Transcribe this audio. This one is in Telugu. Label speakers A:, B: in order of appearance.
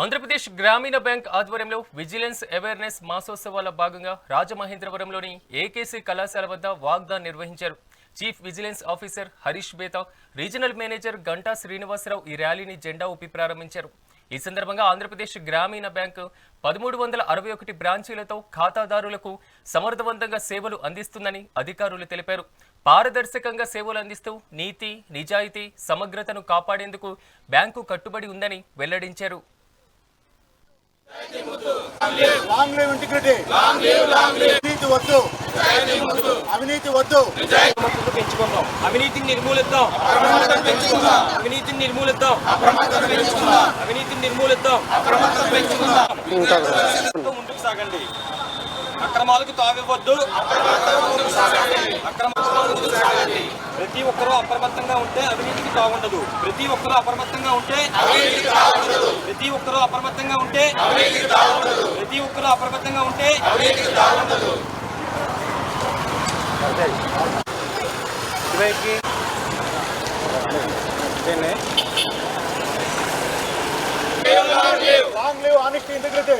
A: ఆంధ్రప్రదేశ్ గ్రామీణ బ్యాంక్ ఆధ్వర్యంలో విజిలెన్స్ అవేర్నెస్ మాసోత్సవాల భాగంగా రాజమహేంద్రవరంలోని ఏకేసీ కళాశాల వద్ద వాగ్దాన్ నిర్వహించారు. Chief vigilance officer Harish Betha regional manager Ganta Srinivasarao ఈ ర్యాలీని జెండా ఊపి ప్రారంభించారు. ఈ సందర్భంగా ఆంధ్రప్రదేశ్ గ్రామీణ బ్యాంకు పదమూడు వందల అరవై ఒకటి బ్రాంచీలతో ఖాతాదారులకు సమర్థవంతంగా సేవలు అందిస్తుందని అధికారులు తెలిపారు. పారదర్శకంగా సేవలు అందిస్తూ నీతి నిజాయితీ సమగ్రతను కాపాడేందుకు బ్యాంకు కట్టుబడి ఉందని వెల్లడించారు.
B: Long live integrity. అవినీతి వద్దు. అవినీతి వద్దు.
C: పెంచుకుందాం. అవినీతిని నిర్మూలిద్దాం. అవినీతిని నిర్మూలిద్దాం. అవినీతిని నిర్మూలిద్దాం. ముందుకు సాగండి. అక్రమాలకు తావివ్వద్దు. ప్రతి ఒక్కరూ అప్రమత్తంగా ఉంటే అవినీతికి తాగుండదు ప్రతి ఒక్కరూ అప్రమత్తంగా ఉంటే ప్రతి ఒక్కరూ అప్రమత్తంగా ఉంటే ప్రతి ఒక్కరూ అప్రమత్తంగా ఉంటే
B: లాంగ్ లివ్ ఆనెస్టీ ఇంటిగ్రిటీ.